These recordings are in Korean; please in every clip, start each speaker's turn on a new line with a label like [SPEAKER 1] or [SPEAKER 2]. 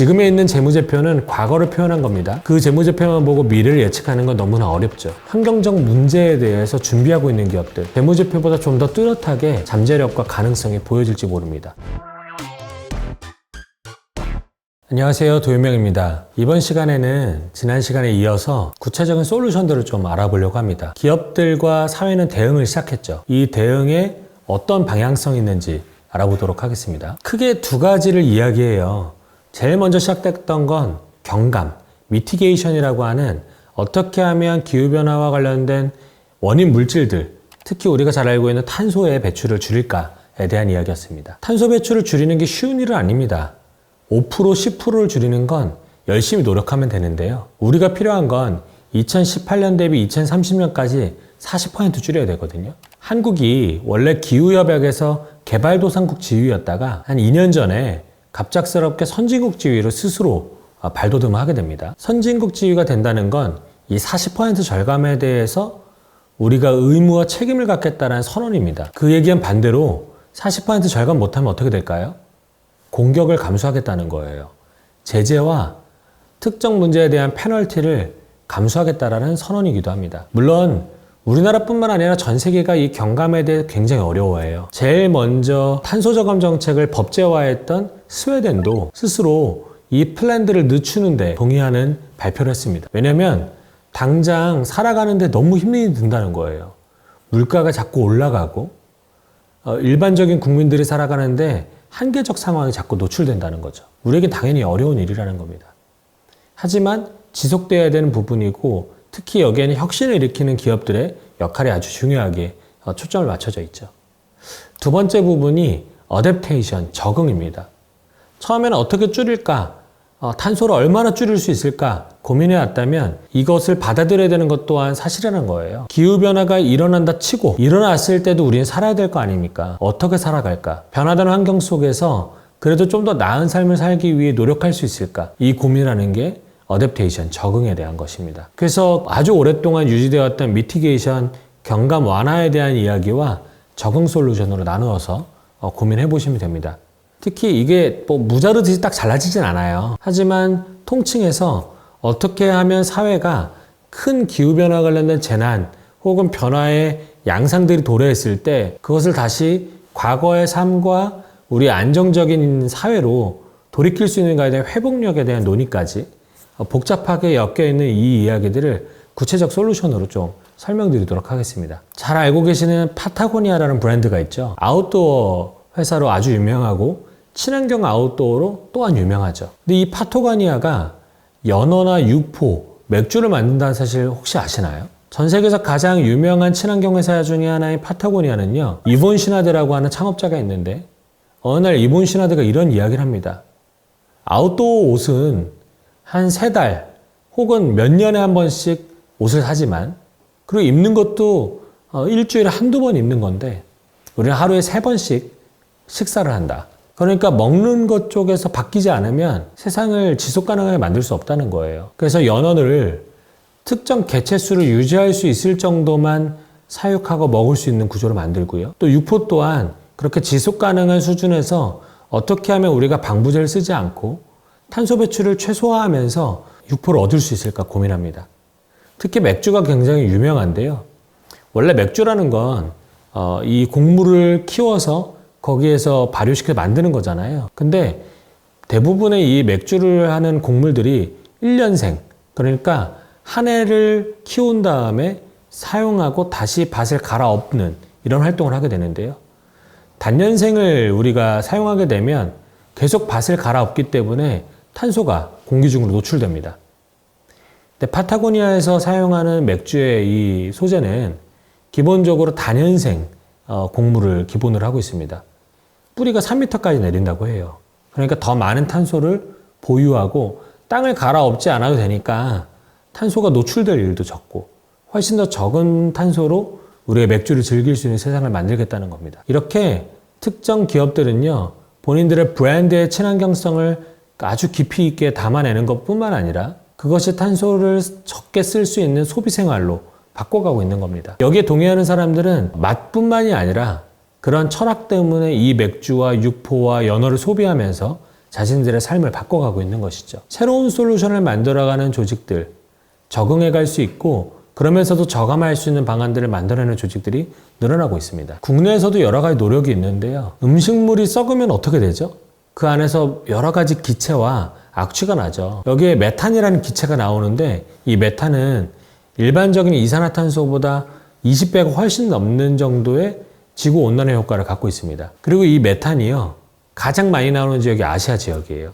[SPEAKER 1] 지금에 있는 재무제표는 과거를 표현한 겁니다. 그 재무제표만 보고 미래를 예측하는 건 너무나 어렵죠. 환경적 문제에 대해서 준비하고 있는 기업들, 재무제표보다 좀 더 뚜렷하게 잠재력과 가능성이 보여질지 모릅니다. 안녕하세요. 도윤명입니다. 이번 시간에는 지난 시간에 이어서 구체적인 솔루션들을 좀 알아보려고 합니다. 기업들과 사회는 대응을 시작했죠. 이 대응에 어떤 방향성이 있는지 알아보도록 하겠습니다. 크게 두 가지를 이야기해요. 제일 먼저 시작됐던 건 경감, 미티게이션이라고 하는 어떻게 하면 기후변화와 관련된 원인 물질들, 특히 우리가 잘 알고 있는 탄소의 배출을 줄일까에 대한 이야기였습니다. 탄소 배출을 줄이는 게 쉬운 일은 아닙니다. 5% 10%를 줄이는 건 열심히 노력하면 되는데요. 우리가 필요한 건 2018년 대비 2030년까지 40% 줄여야 되거든요. 한국이 원래 기후협약에서 개발도상국 지위였다가 한 2년 전에 갑작스럽게 선진국 지위로 스스로 발돋움을 하게 됩니다. 선진국 지위가 된다는 건 이 40% 절감에 대해서 우리가 의무와 책임을 갖겠다는 선언입니다. 그 얘기는 반대로 40% 절감 못하면 어떻게 될까요? 공격을 감수하겠다는 거예요. 제재와 특정 문제에 대한 페널티를 감수하겠다라는 선언이기도 합니다. 물론 우리나라뿐만 아니라 전 세계가 이 경감에 대해 굉장히 어려워해요. 제일 먼저 탄소 저감 정책을 법제화했던 스웨덴도 스스로 이 플랜들을 늦추는데 동의하는 발표를 했습니다. 왜냐하면 당장 살아가는데 너무 힘이 든다는 거예요. 물가가 자꾸 올라가고 어, 일반적인 국민들이 살아가는데 한계적 상황이 자꾸 노출된다는 거죠. 우리에겐 당연히 어려운 일이라는 겁니다. 하지만 지속돼야 되는 부분이고 특히 여기에는 혁신을 일으키는 기업들의 역할이 아주 중요하게 어, 초점을 맞춰져 있죠. 두 번째 부분이 어댑테이션, 적응입니다. 처음에는 어떻게 줄일까? 어, 탄소를 얼마나 줄일 수 있을까 고민해 왔다면 이것을 받아들여야 되는 것 또한 사실이라는 거예요. 기후변화가 일어난다 치고 일어났을 때도 우리는 살아야 될 거 아닙니까? 어떻게 살아갈까? 변화되는 환경 속에서 그래도 좀 더 나은 삶을 살기 위해 노력할 수 있을까? 이 고민하는 게 어댑테이션, 적응에 대한 것입니다. 그래서 아주 오랫동안 유지되어 왔던 미티게이션, 경감 완화에 대한 이야기와 적응 솔루션으로 나누어서 어, 고민해 보시면 됩니다. 특히 이게 뭐 무자르듯이 딱 잘라지진 않아요. 하지만 통칭해서 어떻게 하면 사회가 큰 기후변화 관련된 재난 혹은 변화의 양상들이 도래했을 때 그것을 다시 과거의 삶과 우리 안정적인 사회로 돌이킬 수 있는가에 대한 회복력에 대한 논의까지 복잡하게 엮여 있는 이 이야기들을 구체적 솔루션으로 좀 설명드리도록 하겠습니다. 잘 알고 계시는 파타고니아라는 브랜드가 있죠. 아웃도어 회사로 아주 유명하고 친환경 아웃도어로 또한 유명하죠. 근데 이 파타고니아가 연어나 육포, 맥주를 만든다는 사실 혹시 아시나요? 전 세계에서 가장 유명한 친환경 회사 중에 하나인 파타고니아는요, 이본 시나드라고 하는 창업자가 있는데, 어느 날 이본 시나드가 이런 이야기를 합니다. 아웃도어 옷은 한 세 달 혹은 몇 년에 한 번씩 옷을 사지만 그리고 입는 것도 어, 일주일에 한두 번 입는 건데 우리는 하루에 세 번씩 식사를 한다. 그러니까 먹는 것 쪽에서 바뀌지 않으면 세상을 지속 가능하게 만들 수 없다는 거예요. 그래서 연어를 특정 개체수를 유지할 수 있을 정도만 사육하고 먹을 수 있는 구조로 만들고요. 또 육포 또한 그렇게 지속 가능한 수준에서 어떻게 하면 우리가 방부제를 쓰지 않고 탄소 배출을 최소화하면서 육포를 얻을 수 있을까 고민합니다. 특히 맥주가 굉장히 유명한데요. 원래 맥주라는 건, 어, 이 곡물을 키워서 거기에서 발효시켜 만드는 거잖아요. 근데 대부분의 이 맥주를 하는 곡물들이 1년생, 그러니까 한 해를 키운 다음에 사용하고 다시 밭을 갈아엎는 이런 활동을 하게 되는데요. 단년생을 우리가 사용하게 되면 계속 밭을 갈아엎기 때문에 탄소가 공기 중으로 노출됩니다. 근데 파타고니아에서 사용하는 맥주의 이 소재는 기본적으로 단연생 어, 곡물을 기본으로 하고 있습니다. 뿌리가 3m까지 내린다고 해요. 그러니까 더 많은 탄소를 보유하고 땅을 갈아엎지 않아도 되니까 탄소가 노출될 일도 적고 훨씬 더 적은 탄소로 우리가 맥주를 즐길 수 있는 세상을 만들겠다는 겁니다. 이렇게 특정 기업들은요, 본인들의 브랜드의 친환경성을 아주 깊이 있게 담아내는 것 뿐만 아니라 그것이 탄소를 적게 쓸 수 있는 소비 생활로 바꿔가고 있는 겁니다. 여기에 동의하는 사람들은 맛뿐만이 아니라 그런 철학 때문에 이 맥주와 육포와 연어를 소비하면서 자신들의 삶을 바꿔가고 있는 것이죠. 새로운 솔루션을 만들어가는 조직들, 적응해 갈 수 있고 그러면서도 저감할 수 있는 방안들을 만들어내는 조직들이 늘어나고 있습니다. 국내에서도 여러 가지 노력이 있는데요. 음식물이 썩으면 어떻게 되죠? 그 안에서 여러 가지 기체와 악취가 나죠. 여기에 메탄이라는 기체가 나오는데 이 메탄은 일반적인 이산화탄소보다 20배가 훨씬 넘는 정도의 지구 온난화 효과를 갖고 있습니다. 그리고 이 메탄이요. 가장 많이 나오는 지역이 아시아 지역이에요.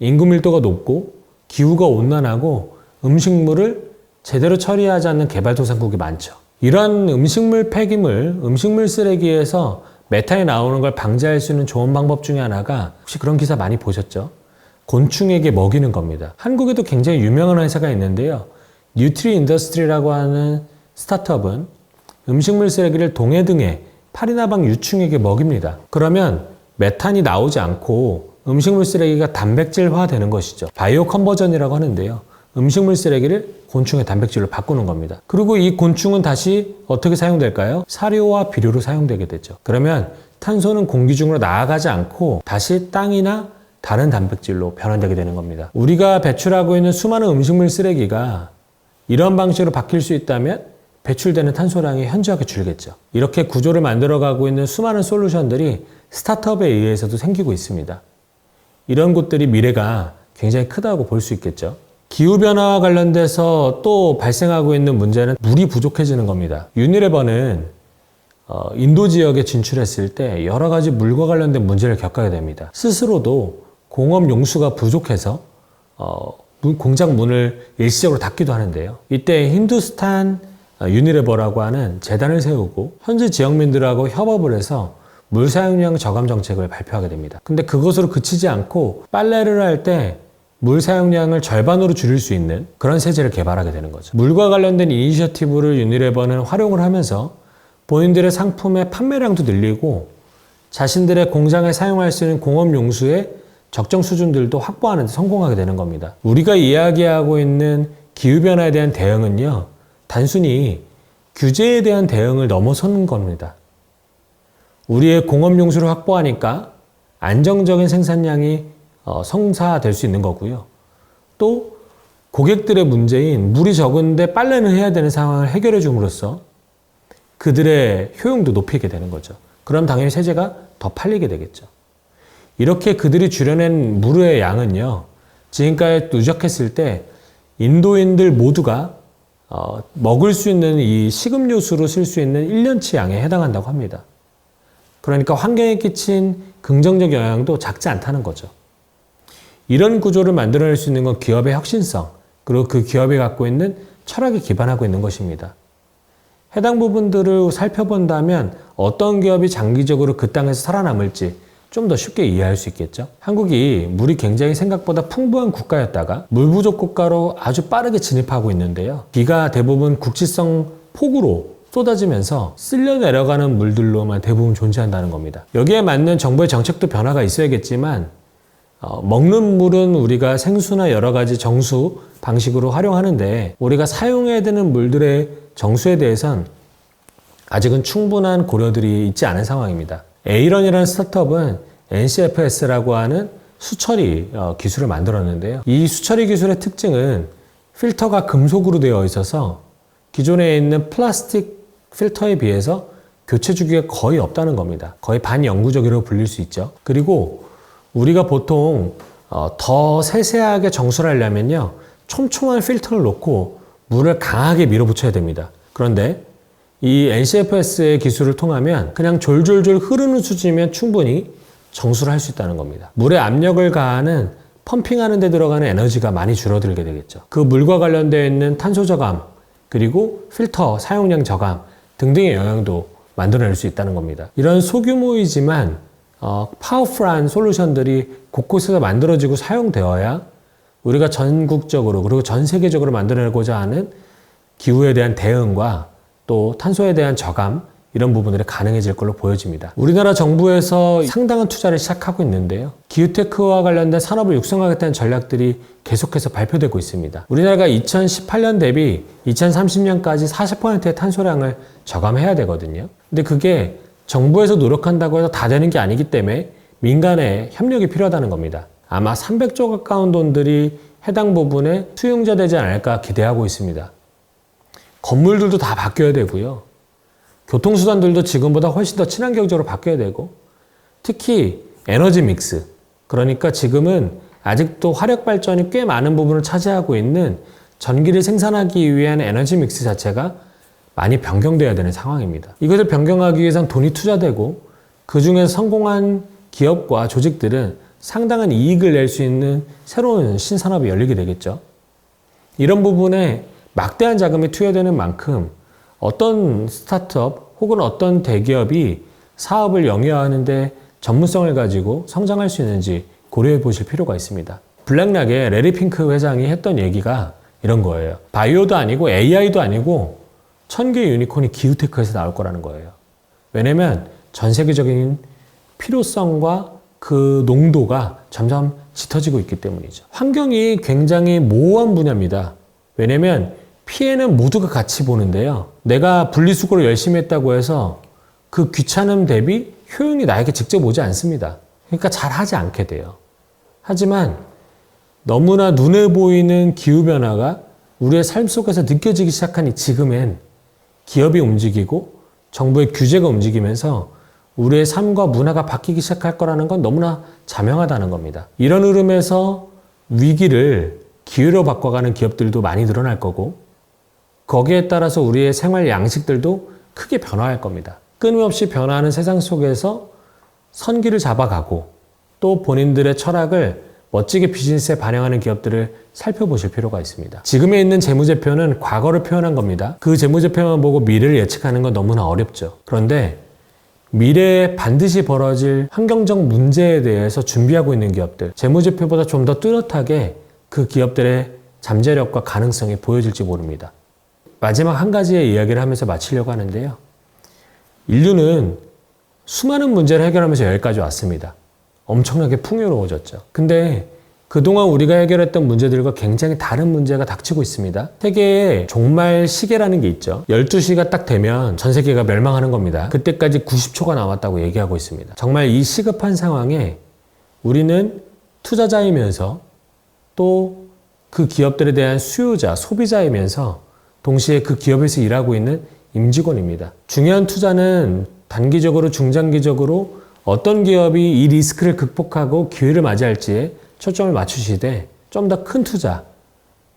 [SPEAKER 1] 인구 밀도가 높고 기후가 온난하고 음식물을 제대로 처리하지 않는 개발도상국이 많죠. 이런 음식물 폐기물, 음식물 쓰레기에서 메탄이 나오는 걸 방지할 수 있는 좋은 방법 중에 하나가 혹시 그런 기사 많이 보셨죠? 곤충에게 먹이는 겁니다. 한국에도 굉장히 유명한 회사가 있는데요. 뉴트리 인더스트리라고 하는 스타트업은 음식물 쓰레기를 동해 등에 파리나 방 유충에게 먹입니다. 그러면 메탄이 나오지 않고 음식물 쓰레기가 단백질화 되는 것이죠. 바이오 컨버전이라고 하는데요. 음식물 쓰레기를 곤충의 단백질로 바꾸는 겁니다. 그리고 이 곤충은 다시 어떻게 사용될까요? 사료와 비료로 사용되게 되죠. 그러면 탄소는 공기 중으로 나아가지 않고 다시 땅이나 다른 단백질로 변환되게 되는 겁니다. 우리가 배출하고 있는 수많은 음식물 쓰레기가 이런 방식으로 바뀔 수 있다면 배출되는 탄소량이 현저하게 줄겠죠. 이렇게 구조를 만들어가고 있는 수많은 솔루션들이 스타트업에 의해서도 생기고 있습니다. 이런 곳들이 미래가 굉장히 크다고 볼 수 있겠죠. 기후변화와 관련돼서 또 발생하고 있는 문제는 물이 부족해지는 겁니다. 유니레버는 어, 인도 지역에 진출했을 때 여러 가지 물과 관련된 문제를 겪어야 됩니다. 스스로도 공업 용수가 부족해서 어, 문- 공장 문을 일시적으로 닫기도 하는데요. 이때 힌두스탄 어, 유니레버라고 하는 재단을 세우고 현지 지역민들하고 협업을 해서 물 사용량 저감 정책을 발표하게 됩니다. 근데 그것으로 그치지 않고 빨래를 할 때 물 사용량을 절반으로 줄일 수 있는 그런 세제를 개발하게 되는 거죠. 물과 관련된 이니셔티브를 유니레버는 활용을 하면서 본인들의 상품의 판매량도 늘리고 자신들의 공장에 사용할 수 있는 공업 용수의 적정 수준들도 확보하는 데 성공하게 되는 겁니다. 우리가 이야기하고 있는 기후변화에 대한 대응은요, 단순히 규제에 대한 대응을 넘어서는 겁니다. 우리의 공업 용수를 확보하니까 안정적인 생산량이 어, 성사될 수 있는 거고요. 또 고객들의 문제인 물이 적은데 빨래는 해야 되는 상황을 해결해 줌으로써 그들의 효용도 높이게 되는 거죠. 그럼 당연히 세제가 더 팔리게 되겠죠. 이렇게 그들이 줄여낸 물의 양은요, 지금까지 누적했을 때 인도인들 모두가 어, 먹을 수 있는 이 식음료수로 쓸 수 있는 1년치 양에 해당한다고 합니다. 그러니까 환경에 끼친 긍정적 영향도 작지 않다는 거죠. 이런 구조를 만들어낼 수 있는 건 기업의 혁신성, 그리고 그 기업이 갖고 있는 철학에 기반하고 있는 것입니다. 해당 부분들을 살펴본다면 어떤 기업이 장기적으로 그 땅에서 살아남을지 좀 더 쉽게 이해할 수 있겠죠. 한국이 물이 굉장히 생각보다 풍부한 국가였다가 물 부족 국가로 아주 빠르게 진입하고 있는데요. 비가 대부분 국지성 폭우로 쏟아지면서 쓸려 내려가는 물들로만 대부분 존재한다는 겁니다. 여기에 맞는 정부의 정책도 변화가 있어야겠지만 어, 먹는 물은 우리가 생수나 여러 가지 정수 방식으로 활용하는데 우리가 사용해야 되는 물들의 정수에 대해선 아직은 충분한 고려들이 있지 않은 상황입니다. 에이런이라는 스타트업은 NCFS라고 하는 수처리 어, 기술을 만들었는데요. 이 수처리 기술의 특징은 필터가 금속으로 되어 있어서 기존에 있는 플라스틱 필터에 비해서 교체 주기가 거의 없다는 겁니다. 거의 반영구적이라고 불릴 수 있죠. 그리고 우리가 보통 어, 더 세세하게 정수를 하려면요. 촘촘한 필터를 놓고 물을 강하게 밀어붙여야 됩니다. 그런데 이 NCFS의 기술을 통하면 그냥 졸졸졸 흐르는 수준이면 충분히 정수를 할 수 있다는 겁니다. 물에 압력을 가하는 펌핑하는 데 들어가는 에너지가 많이 줄어들게 되겠죠. 그 물과 관련되어 있는 탄소 저감, 그리고 필터 사용량 저감 등등의 영향도 만들어낼 수 있다는 겁니다. 이런 소규모이지만 어, 파워풀한 솔루션들이 곳곳에서 만들어지고 사용되어야 우리가 전국적으로 그리고 전 세계적으로 만들어내고자 하는 기후에 대한 대응과 또 탄소에 대한 저감 이런 부분들이 가능해질 걸로 보여집니다. 우리나라 정부에서 상당한 투자를 시작하고 있는데요. 기후테크와 관련된 산업을 육성하겠다는 전략들이 계속해서 발표되고 있습니다. 우리나라가 2018년 대비 2030년까지 40%의 탄소량을 저감해야 되거든요. 근데 그게 정부에서 노력한다고 해서 다 되는 게 아니기 때문에 민간의 협력이 필요하다는 겁니다. 아마 300조 가까운 돈들이 해당 부분에 수용자되지 않을까 기대하고 있습니다. 건물들도 다 바뀌어야 되고요. 교통수단들도 지금보다 훨씬 더 친환경적으로 바뀌어야 되고 특히 에너지 믹스 그러니까 지금은 아직도 화력 발전이 꽤 많은 부분을 차지하고 있는 전기를 생산하기 위한 에너지 믹스 자체가 많이 변경돼야 되는 상황입니다. 이것을 변경하기 위해선 돈이 투자되고 그 중에서 성공한 기업과 조직들은 상당한 이익을 낼 수 있는 새로운 신산업이 열리게 되겠죠. 이런 부분에 막대한 자금이 투여되는 만큼 어떤 스타트업 혹은 어떤 대기업이 사업을 영위하는데 전문성을 가지고 성장할 수 있는지 고려해 보실 필요가 있습니다. 블랙락의 레리 핑크 회장이 했던 얘기가 이런 거예요. 바이오도 아니고 AI도 아니고 천개 유니콘이 기후테크에서 나올 거라는 거예요. 왜냐면 전 세계적인 필요성과 그 농도가 점점 짙어지고 있기 때문이죠. 환경이 굉장히 모호한 분야입니다. 왜냐면 피해는 모두가 같이 보는데요. 내가 분리수거를 열심히 했다고 해서 그 귀찮음 대비 효용이 나에게 직접 오지 않습니다. 그러니까 잘 하지 않게 돼요. 하지만 너무나 눈에 보이는 기후변화가 우리의 삶 속에서 느껴지기 시작한 이 지금엔 기업이 움직이고 정부의 규제가 움직이면서 우리의 삶과 문화가 바뀌기 시작할 거라는 건 너무나 자명하다는 겁니다. 이런 흐름에서 위기를 기회로 바꿔가는 기업들도 많이 늘어날 거고 거기에 따라서 우리의 생활 양식들도 크게 변화할 겁니다. 끊임없이 변화하는 세상 속에서 선기를 잡아가고 또 본인들의 철학을 멋지게 비즈니스에 반영하는 기업들을 살펴보실 필요가 있습니다. 지금에 있는 재무제표는 과거를 표현한 겁니다. 그 재무제표만 보고 미래를 예측하는 건 너무나 어렵죠. 그런데 미래에 반드시 벌어질 환경적 문제에 대해서 준비하고 있는 기업들, 재무제표보다 좀 더 뚜렷하게 그 기업들의 잠재력과 가능성이 보여질지 모릅니다. 마지막 한 가지의 이야기를 하면서 마치려고 하는데요. 인류는 수많은 문제를 해결하면서 여기까지 왔습니다. 엄청나게 풍요로워졌죠. 근데 그동안 우리가 해결했던 문제들과 굉장히 다른 문제가 닥치고 있습니다. 세계에 종말 시계라는 게 있죠. 12시가 딱 되면 전 세계가 멸망하는 겁니다. 그때까지 90초가 남았다고 얘기하고 있습니다. 정말 이 시급한 상황에 우리는 투자자이면서 또 그 기업들에 대한 수요자, 소비자이면서 동시에 그 기업에서 일하고 있는 임직원입니다. 중요한 투자는 단기적으로 중장기적으로 어떤 기업이 이 리스크를 극복하고 기회를 맞이할지에 초점을 맞추시되 좀 더 큰 투자,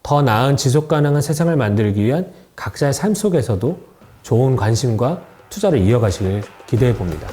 [SPEAKER 1] 더 나은 지속 가능한 세상을 만들기 위한 각자의 삶 속에서도 좋은 관심과 투자를 이어가시길 기대해 봅니다.